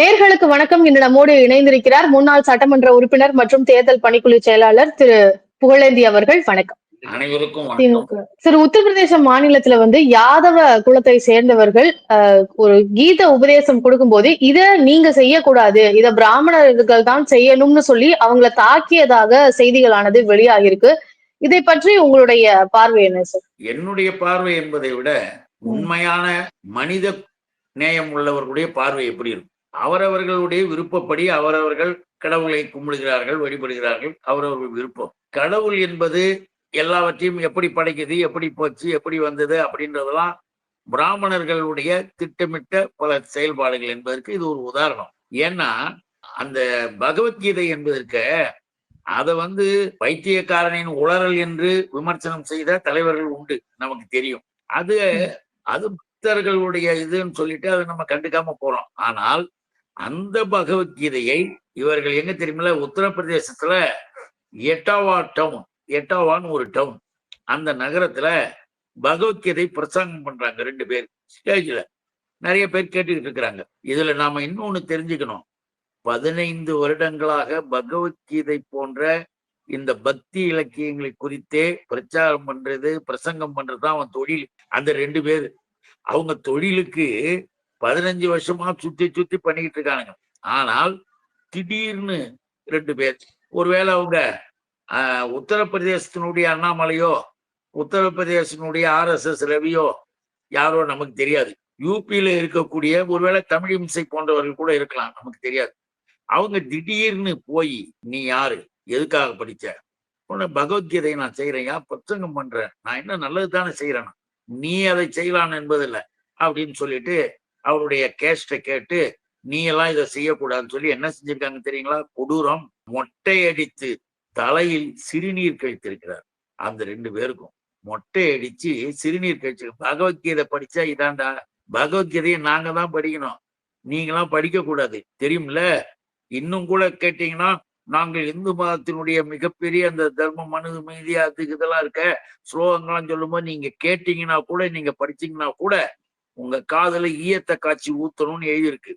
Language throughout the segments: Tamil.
நேர்களுக்கு வணக்கம். இன்று நம்மோடு இணைந்திருக்கிறார் முன்னாள் சட்டமன்ற உறுப்பினர் மற்றும் தேர்தல் பணிக்குழு செயலாளர் திரு புகழேந்தி அவர்கள். வணக்கம். அனைவருக்கும் உத்தரப்பிரதேச மாநிலத்துல வந்து யாதவ குலத்தை சேர்ந்தவர்கள் ஒரு கீத உபதேசம் கொடுக்கும்போது இத நீங்க செய்யக்கூடாது இத பிராமணர்கள் தான் செய்யணும்னு சொல்லி அவங்கள தாக்கியதாக செய்திகளானது வெளியாகிருக்கு இதை பற்றி உங்களுடைய பார்வை என்ன சார்? என்னுடைய பார்வை என்பதை விட உண்மையான மனித நேயம் உள்ளவர்களுடைய பார்வை எப்படி இருக்கும்? அவரவர்களுடைய விருப்பப்படி அவரவர்கள் கடவுளை கும்பிடுகிறார்கள் வழிபடுகிறார்கள் அவரவர்கள் விருப்பம். கடவுள் என்பது எல்லாவற்றையும் எப்படி படைக்குது எப்படி போச்சு எப்படி வந்தது அப்படின்றதெல்லாம் பிராமணர்களுடைய திட்டமிட்ட பல செயல்பாடுகள் என்பதற்கு இது ஒரு உதாரணம். ஏன்னா அந்த பகவத்கீதை என்பதற்கு அதை வந்து பைத்தியக்காரனின் உளறல் என்று விமர்சனம் செய்த தலைவர்கள் உண்டு நமக்கு தெரியும். அது அது பக்தர்களுடைய இதுன்னு சொல்லிட்டு அதை நம்ம கண்டுக்காம போறோம். ஆனால் அந்த பகவத்கீதையை இவர்கள் எங்க தெரியுமில்ல? உத்தரப்பிரதேசத்துல எட்டாவா டவுன் எட்டாவான்னு ஒரு டவுன் அந்த நகரத்துல பகவத்கீதை பிரசங்கம் பண்றாங்க ரெண்டு பேர். ஸ்டேஜ்ல நிறைய பேர் கேட்டுக்கிட்டு இருக்கிறாங்க. இதுல நாம இன்னொன்னு தெரிஞ்சுக்கணும். பதினைந்து வருடங்களாக பகவத்கீதை போன்ற இந்த பக்தி இலக்கியங்களை குறித்தே பிரச்சாரம் பண்றது பிரசங்கம் பண்றதுதான் அவன் தொழில். அந்த ரெண்டு பேர். அவங்க தொழிலுக்கு பதினஞ்சு வருஷமா சுத்தி சுத்தி பண்ணிக்கிட்டு இருக்கானுங்க. ஆனால் திடீர்னு ரெண்டு பேர் ஒருவேளை அவங்க ஆஹ், உத்தரப்பிரதேசத்தினுடைய அண்ணாமலையோ உத்தரப்பிரதேசத்தினுடைய ஆர்எஸ்எஸ் ரவியோ யாரோ நமக்கு தெரியாது. யூபியில இருக்கக்கூடிய ஒருவேளை தமிழிசை போன்றவர்கள் கூட இருக்கலாம் நமக்கு தெரியாது. அவங்க திடீர்னு போய் நீ யாரு? எதுக்காக படிச்ச? உன்னை பகவத்கீதை நான் செய்யறேன் பிரசங்கம் பண்றேன் நான் என்ன நல்லது தானே செய்யறேன் நீ அதை செய்யலான்னு என்பதில்லை அப்படின்னு சொல்லிட்டு அவருடைய கேஸ்ட கேட்டு நீ எல்லாம் இதை செய்யக்கூடாதுன்னு சொல்லி என்ன செஞ்சிருக்காங்க தெரியுங்களா? கொடூரம் மொட்டையடித்து தலையில் சிறுநீர் கழித்திருக்கிறார். அந்த ரெண்டு பேருக்கும் மொட்டை அடிச்சு சிறுநீர் கழிச்சு பகவத்கீதை படிச்சா இதாண்டா. பகவத்கீதையை நாங்க தான் படிக்கணும். நீங்களாம் படிக்க கூடாது தெரியும்ல? இன்னும் கூட கேட்டீங்கன்னா நாங்கள் இந்து மதத்தினுடைய மிகப்பெரிய அந்த தர்ம மனு மீதி அதுக்கு இதெல்லாம் இருக்க. ஸ்லோகங்கள்லாம் சொல்லும்போது நீங்க கேட்டீங்கன்னா கூட நீங்க படிச்சீங்கன்னா கூட உங்க காதல ஈயத்தை காய்ச்சி ஊத்தணும்னு எழுதியிருக்கு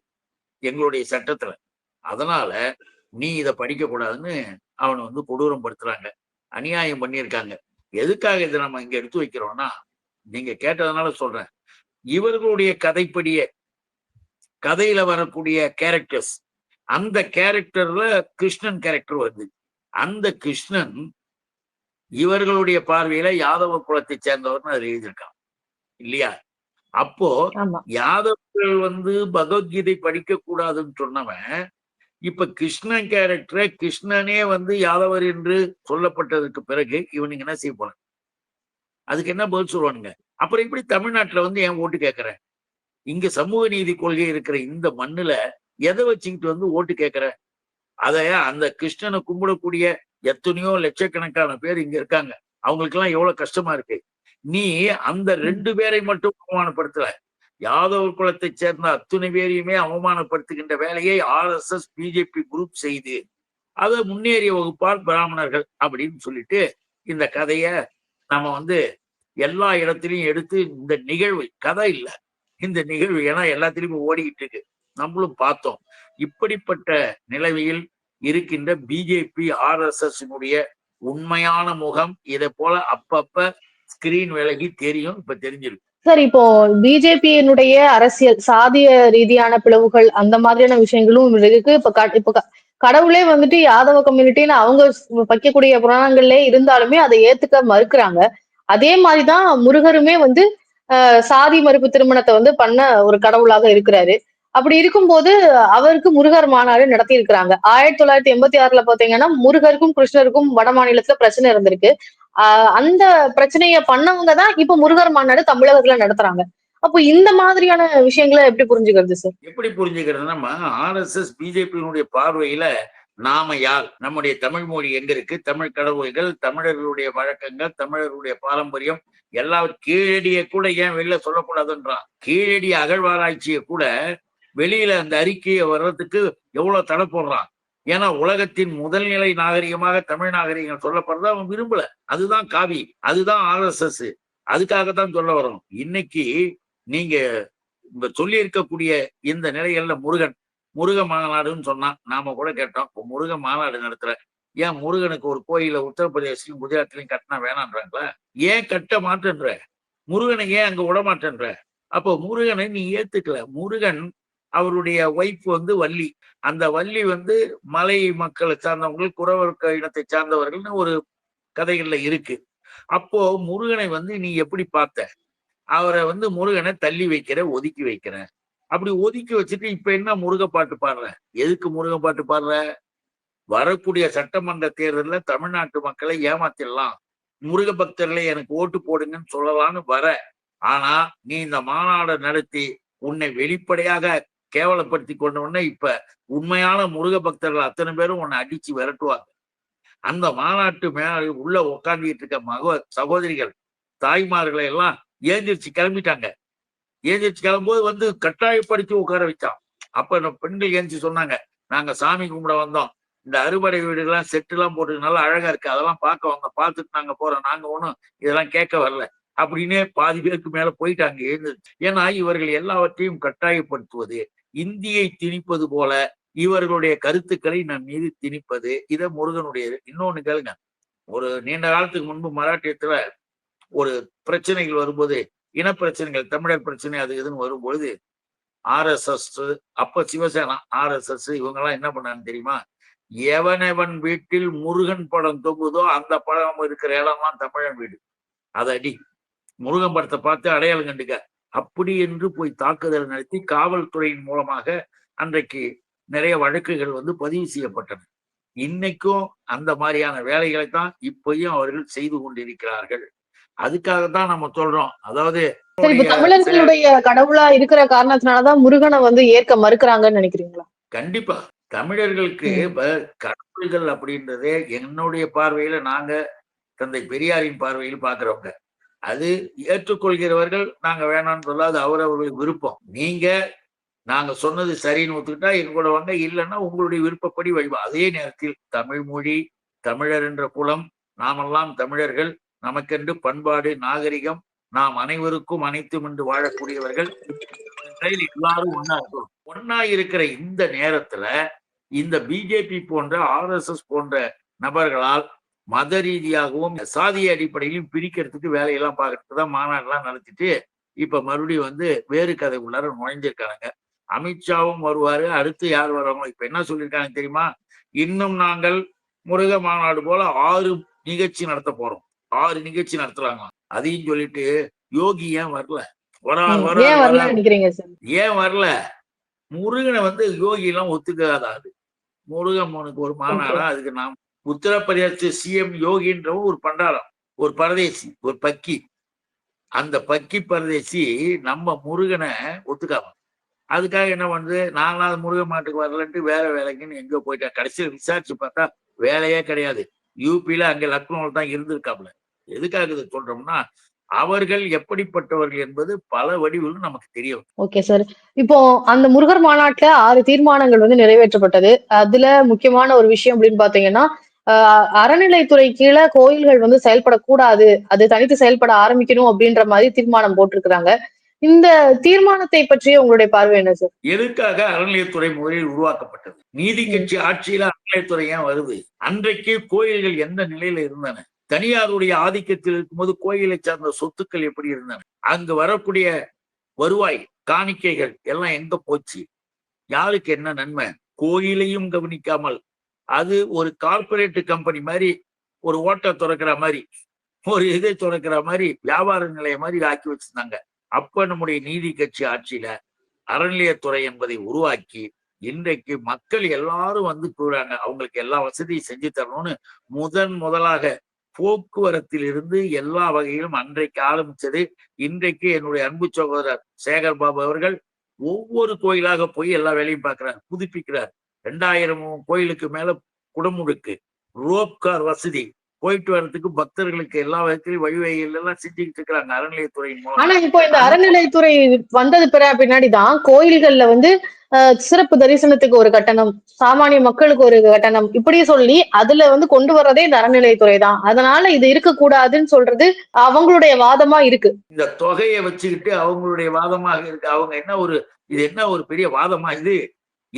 எங்களுடைய சட்டத்துல. அதனால நீ இதை படிக்க கூடாதுன்னு அவனை வந்து கொடூரம் படுத்துறாங்க அநியாயம் பண்ணியிருக்காங்க. எதுக்காக இதை நம்ம இங்க எடுத்து வைக்கிறோம்னா நீங்க கேட்டதுனால சொல்றேன். இவர்களுடைய கதைப்படிய கதையில வரக்கூடிய கேரக்டர்ஸ் அந்த கேரக்டர்ல கிருஷ்ணன் கேரக்டர் வருது. அந்த கிருஷ்ணன் இவர்களுடைய பார்வையில யாதவ குலத்தை சேர்ந்தவர்னு அது எழுதியிருக்கான். இல்லையா? அப்போ யாதவர்கள் வந்து பகவத்கீதை படிக்க கூடாதுன்னு சொன்னவன் இப்ப கிருஷ்ணன் கேரக்டரை கிருஷ்ணனே வந்து யாதவர் என்று சொல்லப்பட்டதுக்கு பிறகு இவனுங்க என்ன செய்ய போறாங்க அதுக்கு என்ன பதில் சொல்லுவானுங்க? அப்புறம் இப்படி தமிழ்நாட்டுல வந்து ஏன் ஓட்டு கேட்கறேன் இங்க சமூக நீதி கொள்கை இருக்கிற இந்த மண்ணுல எதை வச்சுக்கிட்டு வந்து ஓட்டு கேட்கற அத அந்த கிருஷ்ணனை கும்பிடக்கூடிய எத்தனையோ லட்சக்கணக்கான பேர் இங்க இருக்காங்க. அவங்களுக்கு எல்லாம் எவ்வளவு கஷ்டமா இருக்கு? நீ அந்த ரெண்டு பேரை மட்டும் அவமானப்படுத்தல யாதவ குலத்தை சேர்ந்த அத்துணை பேரையுமே அவமானப்படுத்துகின்ற வேலையை ஆர்எஸ்எஸ் பிஜேபி குரூப் செய்து அதை முன்னேறிய வகுப்பார் பிராமணர்கள் அப்படின்னு சொல்லிட்டு இந்த கதைய நம்ம வந்து எல்லா இடத்துலயும் எடுத்து இந்த நிகழ்வு கதை இல்ல. இந்த நிகழ்வு ஏன்னா எல்லாத்துலயும் ஓடிக்கிட்டு இருக்கு. நம்மளும் பார்த்தோம். இப்படிப்பட்ட நிலவையில் இருக்கின்ற பிஜேபி ஆர்எஸ்எஸ் உண்மையான முகம் இதை போல அப்பப்ப ஸ்கிரீன் விலகி தெரியும் இப்ப தெரிஞ்சிருக்கு. சார் இப்போ பிஜேபியினுடைய அரசியல் சாதிய ரீதியான பிளவுகள் அந்த மாதிரியான விஷயங்களும் இருக்கு. இப்ப க- இப்ப க- கடவுளே வந்துட்டு யாதவ கம்யூனிட்டின்னு அவங்க வைக்கக்கூடிய புராணங்கள்ல இருந்தாலுமே அதை ஏத்துக்க மறுக்கிறாங்க. அதே மாதிரிதான் முருகருமே வந்து ஆஹ், சாதி மறுப்பு திருமணத்தை வந்து பண்ண ஒரு கடவுளாக இருக்கிறாரு. அப்படி இருக்கும்போது அவருக்கு முருகர் மாநாடு நடத்தி இருக்கிறாங்க ஆயிரத்தி தொள்ளாயிரத்தி எண்பத்தி ஆறுல பாத்தீங்கன்னா முருகருக்கும் கிருஷ்ணருக்கும் வட மாநிலத்துல பிரச்சனை இருந்திருக்கு. ஆஹ் அந்த பிரச்சனைய பண்ணவங்க தான் இப்ப முருகர் மாநாடு தமிழகத்துல நடத்துறாங்க. அப்போ இந்த மாதிரியான விஷயங்களை எப்படி புரிஞ்சுக்கிறது சார் எப்படி புரிஞ்சுக்கிறது நம்ம ஆர்எஸ்எஸ் பிஜேபியினுடைய பார்வையில நாம யார்? நம்முடைய தமிழ் மொழி எங்க இருக்கு? தமிழ் கடவுள்கள் தமிழர்களுடைய வழக்கங்கள் தமிழர்களுடைய பாரம்பரியம் எல்லா கீழடியை கூட ஏன் வெளியில சொல்லக்கூடாதுன்றான்? கீழடி அகழ்வாராய்ச்சியை கூட வெளியில அந்த அறிக்கையை வர்றதுக்கு எவ்வளவு தடை போடுறான்? ஏன்னா உலகத்தின் முதல்நிலை நாகரிகமாக தமிழ் நாகரிகம் சொல்லப்படுறத அவன் விரும்பல. அதுதான் காவி அதுதான் ஆர்எஸ்எஸ் அதுக்காகத்தான் சொல்ல வரோம் இன்னைக்கு நீங்க சொல்லி இருக்கக்கூடிய இந்த நிலைகள்ல முருகன் முருக மாநாடுன்னு சொன்னான் நாம கூட கேட்டோம். இப்போ முருக மாநாடு நடத்துற ஏன் முருகனுக்கு ஒரு கோயில உத்தரப்பிரதேசத்திலும் குஜராத்லயும் கட்டினா வேணான்றாங்களா ஏன் கட்ட மாட்டேன்ற? முருகனை ஏன் அங்க விட மாட்டேன்ற? அப்போ முருகனை நீ ஏத்துக்கல. முருகன் அவருடைய ஒய்ஃப் வந்து வள்ளி. அந்த வள்ளி வந்து மலை மக்களை சார்ந்தவர்கள் குறவர் இனத்தை சார்ந்தவர்கள்னு ஒரு கதைகள்ல இருக்கு. அப்போ முருகனை வந்து நீ எப்படி பார்த்த? அவரை வந்து முருகனை தள்ளி வைக்கிற ஒதுக்கி வைக்கிற. அப்படி ஒதுக்கி வச்சுட்டு இப்ப என்ன முருக பாட்டு பாடுற? எதுக்கு முருக பாட்டு பாடுற? வரக்கூடிய சட்டமன்ற தேர்தலில் தமிழ்நாட்டு மக்களை ஏமாத்திடலாம். முருக பக்தர்களை எனக்கு ஓட்டு போடுங்கன்னு சொல்லலாம்னு வர. ஆனா நீ இந்த மாநாடை நடத்தி உன்னை வெளிப்படையாக கேவலப்படுத்தி கொண்ட உடனே இப்ப உண்மையான முருக பக்தர்கள் அத்தனை பேரும் உன்னை அடிச்சு விரட்டுவாங்க. அந்த மாநாட்டு மேல உள்ள உட்கார்ந்துட்டு இருக்க மக சகோதரிகள் தாய்மார்களை எல்லாம் ஏந்திரிச்சு கிளம்பிட்டாங்க. ஏந்திரிச்சு கிளம்பும்போது வந்து கட்டாயப்படுத்தி உட்கார வச்சான். அப்ப நம்ம பெண்கள் ஏந்திச்சு சொன்னாங்க நாங்க சாமி கும்பிட வந்தோம். இந்த அறுபடை வீடுகள்லாம் செட்டு எல்லாம் போட்டு நல்லா அழகா இருக்கு. அதெல்லாம் பார்க்க வந்தோம் பார்த்துட்டு நாங்க போறோம். நாங்க ஒண்ணும் இதெல்லாம் கேட்க வரல. அப்படின்னே பாதி பேருக்கு மேல போயிட்டாங்க எழுந்து ஏன்னா இவர்கள் எல்லாவற்றையும் கட்டாயப்படுத்துவது இந்தியை திணிப்பது போல இவர்களுடைய கருத்துக்களை நம் மீது திணிப்பது. இத முருகனுடைய இன்னொன்னு கேளுங்க. ஒரு நீண்ட காலத்துக்கு முன்பு மராட்டியத்துல ஒரு பிரச்சனைகள் வரும்போது இனப்பிரச்சனைகள் தமிழர் பிரச்சனை அது இதுன்னு வரும்பொழுது ஆர்எஸ்எஸ் அப்ப சிவசேனா ஆர்எஸ்எஸ் இவங்க எல்லாம் என்ன பண்ணான்னு தெரியுமா? எவனெவன் வீட்டில் முருகன் படம் தொங்குதோ அந்த படம் இருக்கிற இடம்லாம் தமிழன் வீடு. அதை அடி முருகன் படத்தை பார்த்து அடையாளம் கண்டுக்க. அப்படி என்று போய் தாக்குதல் நடத்தி காவல்துறையின் மூலமாக அன்றைக்கு நிறைய வழக்குகள் வந்து பதிவு செய்யப்பட்டன. இன்னைக்கும் அந்த மாதிரியான வேலைகளை தான் இப்பயும் அவர்கள் செய்து கொண்டிருக்கிறார்கள். அதுக்காகத்தான் நம்ம சொல்றோம். அதாவது தமிழர்களுடைய கடவுளா இருக்கிற காரணத்தினாலதான் முருகனை வந்து ஏற்க மறுக்கிறாங்கன்னு நினைக்கிறீங்களா? கண்டிப்பா. தமிழர்களுக்கு கடவுள்கள் அப்படின்றதே என்னுடைய பார்வையில நாங்க தந்தை பெரியாரின் பார்வையில் பாக்குறவங்க அது ஏற்றுக்கொள்கிறவர்கள் நாங்க வேணாம்னு சொல்ல அது அவரவர்கள் விருப்பம். நீங்க நாங்க சொன்னது சரின்னு ஒத்துக்கிட்டா எங்களோட வாங்க இல்லைன்னா உங்களுடைய விருப்பப்படி வழிபா. அதே நேரத்தில் தமிழ் மொழி தமிழர் என்ற குலம் நாமெல்லாம் தமிழர்கள். நமக்கென்று பண்பாடு நாகரிகம் நாம் அனைவருக்கும் அனைத்தும் என்று வாழக்கூடியவர்கள். எல்லாரும் ஒன்னா இருக்கணும். ஒன்னா இருக்கிற இந்த நேரத்துல இந்த பிஜேபி போன்ற ஆர்எஸ்எஸ் போன்ற நபர்களால் மத ரீதியாகவும் சாதிய அடிப்படையிலும் பிரிக்கிறதுக்கு வேலையெல்லாம் பார்க்கறதுக்கு தான் மாநாடுலாம் நடத்திட்டு இப்ப மறுபடியும் வந்து வேறு கதை உள்ளார நுழைஞ்சிருக்காங்க. அமித்ஷாவும் வருவாரு அடுத்து யார் வர்றாங்களோ இப்ப என்ன சொல்லியிருக்காங்க தெரியுமா? இன்னும் நாங்கள் முருக மாநாடு போல ஆறு நிகழ்ச்சி நடத்த போறோம். ஆறு நிகழ்ச்சி நடத்துறாங்க அதையும் சொல்லிட்டு யோகி ஏன் வரல? வரார் ஏன் வரல? முருகனை வந்து யோகி எல்லாம் ஒத்துக்காத ஆளு. முருகம்மனுக்கு ஒரு மாநாடா அதுக்கு நாம் உத்தரப்பிரதேச சிஎம் யோகின்றவன் ஒரு பண்டாரம் ஒரு பரதேசி ஒரு பக்கி. அந்த பக்கி பரதேசி நம்ம முருகனை ஒத்துக்காம. அதுக்காக என்ன பண்ணுது? நாலாவது முருகன் மாட்டுக்கு வரலன்ட்டு வேற வேலைக்குன்னு எங்க போயிட்டா. கடைசியில் விசாரிச்சு பார்த்தா வேலையே கிடையாது. யூபியில அங்க லக்னோவில் தான் இருந்திருக்காப்ல எதுக்காக இது சொல்றோம்னா அவர்கள் எப்படிப்பட்டவர்கள் என்பது பல வடிவிலும் நமக்கு தெரியும் ஓகே சார் இப்போ அந்த முருகர் மாநாட்டுல ஆறு தீர்மானங்கள் வந்து நிறைவேற்றப்பட்டது. அதுல முக்கியமான ஒரு விஷயம் அப்படின்னு பாத்தீங்கன்னா அறநிலைத்துறை கீழே கோயில்கள் வந்து செயல்படக்கூடாது. அது தனித்து செயல்பட ஆரம்பிக்கணும் அப்படின்ற மாதிரி தீர்மானம் போட்டிருக்கிறாங்க. இந்த தீர்மானத்தை பற்றிய உங்களுடைய பார்வை என்ன சார்? எதுக்காக அறநிலையத்துறை முதலில் உருவாக்கப்பட்டது? நீதி கட்சி ஆட்சியில அறநிலையத்துறை ஏன் வருது? அன்றைக்கு கோயில்கள் எந்த நிலையில இருந்தன? தனியாருடைய ஆதிக்கத்தில் இருக்கும்போது கோயிலை சார்ந்த சொத்துக்கள் எப்படி இருந்தன? அங்கு வரக்கூடிய வருவாய் காணிக்கைகள் எல்லாம் எங்க போச்சு? யாருக்கு என்ன நன்மை? கோயிலையும் கவனிக்காமல் அது ஒரு கார்பரேட் கம்பெனி மாதிரி ஒரு ஓட்டை திறக்கிற மாதிரி ஒரு இதை திறக்கிற மாதிரி வியாபார நிலையம் மாதிரி ஆக்கி வச்சிருந்தாங்க. அப்ப நம்முடைய நீதி கட்சி ஆட்சியில அறநிலையத்துறை என்பதை உருவாக்கி இன்றைக்கு மக்கள் எல்லாரும் வந்து கூறாங்க அவங்களுக்கு எல்லா வசதியும் செஞ்சு தரணும்னு முதன் முதலாக போக்குவரத்தில் இருந்து எல்லா வகையிலும் அன்றைக்கு ஆரம்பிச்சது இன்றைக்கு என்னுடைய அன்பு சகோதரர் சேகர் பாபு அவர்கள் ஒவ்வொரு கோயிலாக போய் எல்லா வேலையும் பார்க்கிறார் புதுப்பிக்கிறார். ரெண்டாயிரம் கோயிலுக்கு மேல குடமுழுக்கு ரோப் கார் வசதி. போயிட்டு வர்றதுக்கு பக்தர்களுக்கு எல்லா விதத்திலையும் வழிவகைகள் எல்லாம் செஞ்சுக்கிட்டு இருக்கிறாங்க அறநிலையத்துறையின் மூலம். ஆனா இப்போ இந்த அறநிலைத்துறை வந்தது பிற பின்னாடிதான் கோயில்கள்ல வந்து சிறப்பு தரிசனத்துக்கு ஒரு கட்டணம் சாமானிய மக்களுக்கு ஒரு கட்டணம் இப்படி சொல்லி அதுல வந்து கொண்டு வர்றதே இந்த அறநிலைத்துறை தான் அதனால இது இருக்கக்கூடாதுன்னு சொல்றது அவங்களுடைய வாதமா இருக்கு. இந்த தொகையை வச்சுக்கிட்டு அவங்களுடைய வாதமாக இருக்கு. அவங்க என்ன ஒரு இது என்ன ஒரு பெரிய வாதமா இது?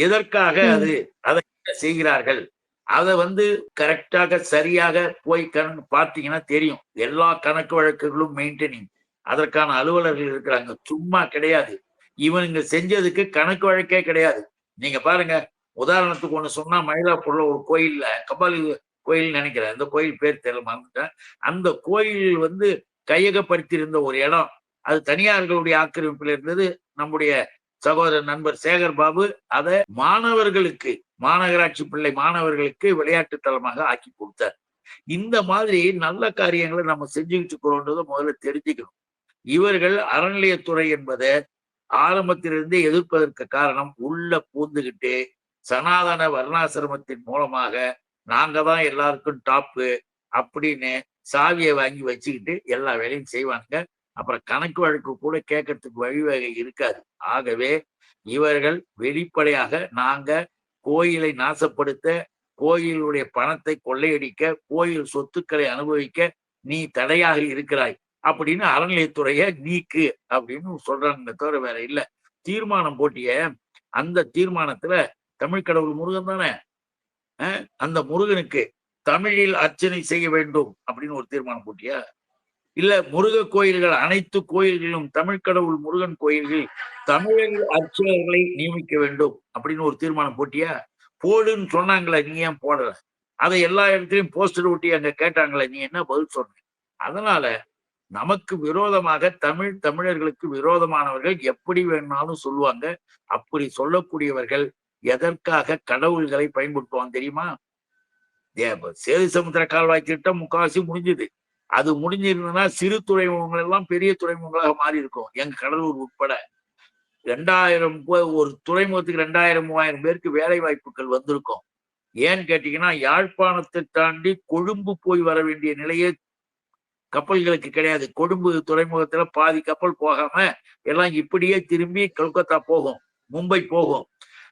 எதற்காக. அது அதை செய்கிறார்கள்? அதை வந்து கரெக்டாக சரியாக போய் கணக்கு பார்த்தீங்கன்னா தெரியும். எல்லா கணக்கு வழக்குகளும் மெயின்டைனிங். அதற்கான அலுவலர்கள் இருக்கிறாங்க. சும்மா கிடையாது. இவனுங்க செஞ்சதுக்கு கணக்கு வழக்கே கிடையாது. நீங்க பாருங்க உதாரணத்துக்கு ஒண்ணு சொன்னா மயிலாப்பூர்ல ஒரு கோயில்ல கபாலி கோயில் நினைக்கிறேன். அந்த கோயில் பேர் தெரியல மறந்துட்டேன். அந்த கோயில் வந்து கையகப்படுத்தியிருந்த ஒரு இடம். அது தனியார்களுடைய ஆக்கிரமிப்பில் இருந்தது. நம்முடைய சகோதரர் நண்பர் சேகர் பாபு அதை மாணவர்களுக்கு மாநகராட்சி பிள்ளை மாணவர்களுக்கு விளையாட்டு தலமாக ஆக்கி கொடுத்தார். இந்த மாதிரி நல்ல காரியங்களை நம்ம செஞ்சுக்கிட்டு இருக்கிறோன்றதை முதல்ல தெரிஞ்சுக்கணும். இவர்கள் அறநிலையத்துறை என்பதை ஆரம்பத்திலிருந்தே எதிர்ப்பதற்கு காரணம் உள்ள பூந்துகிட்டு சனாதன வர்ணாசிரமத்தின் மூலமாக நாங்க தான் எல்லாருக்கும் டாப்பு அப்படின்னு சாவியை வாங்கி வச்சுக்கிட்டு எல்லா வேலையும் செய்வாங்க அப்புறம் கணக்கு வழக்கு கூட கேட்கறதுக்கு வழிவகை இருக்காது. ஆகவே இவர்கள் வெளிப்படையாக நாங்க கோயிலை நாசப்படுத்த கோயிலுடைய பணத்தை கொள்ளையடிக்க கோயில் சொத்துக்களை அனுபவிக்க நீ தடையாக இருக்கிறாய் அப்படின்னு அறநிலையத்துறைய நீக்கு அப்படின்னு சொல்றாங்க தவிர வேற இல்ல. தீர்மானம் போட்டிய அந்த தீர்மானத்துல தமிழ் கடவுள் முருகன் தானே? அந்த முருகனுக்கு தமிழில் அர்ச்சனை செய்ய வேண்டும் அப்படின்னு ஒரு தீர்மானம் போட்டியா? இல்ல முருக கோயில்கள் அனைத்து கோயில்களிலும் தமிழ் கடவுள் முருகன் கோயில்கள் தமிழர் அர்ச்சகர்களை நியமிக்க வேண்டும் அப்படின்னு ஒரு தீர்மானம் போட்டியா? போடுன்னு சொன்னாங்களே நீ ஏன் போடல? அதை எல்லா இடத்துலயும் போஸ்டர் ஒட்டி அங்க கேட்டாங்களே நீ என்ன பதில் சொன்ன? அதனால நமக்கு விரோதமாக தமிழ் தமிழர்களுக்கு விரோதமானவர்கள் எப்படி வேணாலும் சொல்லுவாங்க. அப்படி சொல்லக்கூடியவர்கள் எதற்காக கடவுள்களை பயன்படுத்துவாங்க தெரியுமா? சேது சமுத்திர கால்வாய் திட்டம் முக்காவாசி முடிஞ்சது. அது முடிஞ்சிருந்ததுன்னா சிறு துறைமுகங்கள் எல்லாம் பெரிய துறைமுகங்களாக மாறி இருக்கும் எங்க கடலூர் உட்பட ரெண்டாயிரம் போ- ஒரு துறைமுகத்துக்கு ரெண்டாயிரம் மூவாயிரம் பேருக்கு வேலை வாய்ப்புகள் வந்திருக்கும். ஏன்னு கேட்டீங்கன்னா யாழ்ப்பாணத்தை தாண்டி கொழும்பு போய் வர வேண்டிய நிலையே கப்பல்களுக்கு கிடையாது. கொழும்பு துறைமுகத்துல பாதி கப்பல் போகாம எல்லாம் இப்படியே திரும்பி கல்கத்தா போகும் மும்பை போகும்.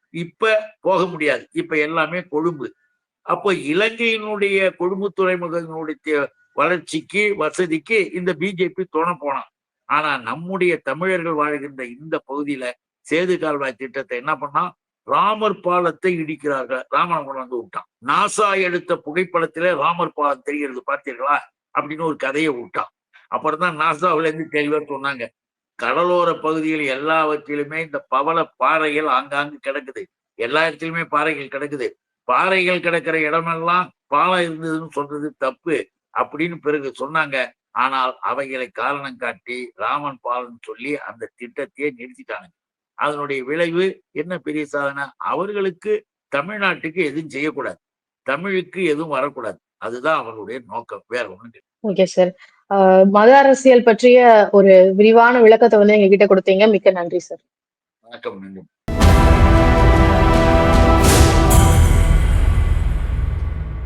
இப்ப போக முடியாது. இப்ப எல்லாமே கொழும்பு. அப்போ இலங்கையினுடைய கொழும்பு துறைமுகங்களுடைய வளர்ச்சிக்கு வசதிக்கு இந்த பிஜேபி துணை போனான். ஆனா நம்முடைய தமிழர்கள் வாழ்கின்ற இந்த பகுதியில சேது கால்வாய் திட்டத்தை என்ன பண்ணா ராமர் பாலத்தை இடிக்கிறார்கள். ராமன் கொண்டு வந்து விட்டான். நாசா எடுத்த புகைப்படத்திலே ராமர் பாலம் தெரிகிறது பார்த்தீர்களா? அப்படின்னு ஒரு கதையை விட்டான். அப்புறம் தான் நாசாவில இருந்து தெளிவா சொன்னாங்க கடலோர பகுதியில் எல்லாவற்றிலுமே இந்த பவள பாறைகள் ஆங்காங்கு கிடக்குது. எல்லா இடத்திலுமே பாறைகள் கிடக்குது. பாறைகள் கிடக்கிற இடமெல்லாம் பாலம் இருந்ததுன்னு சொல்றது தப்பு. அப்படின்னு பிறகு சொன்னாங்க. ஆனால் அவைகளை காரணம் காட்டி ராமன் பாலம் சொல்லி அந்த திட்டத்தையே நிறுத்திட்டாங்க. அதனுடைய விளைவு என்ன பெரிய சாதனை? அவர்களுக்கு தமிழ்நாட்டுக்கு எதுவும் செய்யக்கூடாது. தமிழுக்கு எதுவும் வரக்கூடாது. அதுதான் அவர்களுடைய நோக்கம். வேற ஒண்ணு ஓகே சார் மத அரசியல் பற்றிய ஒரு விரிவான விளக்கத்தை வந்து எங்ககிட்ட கொடுத்தீங்க. மிக்க நன்றி சார் வணக்கம் நன்றி.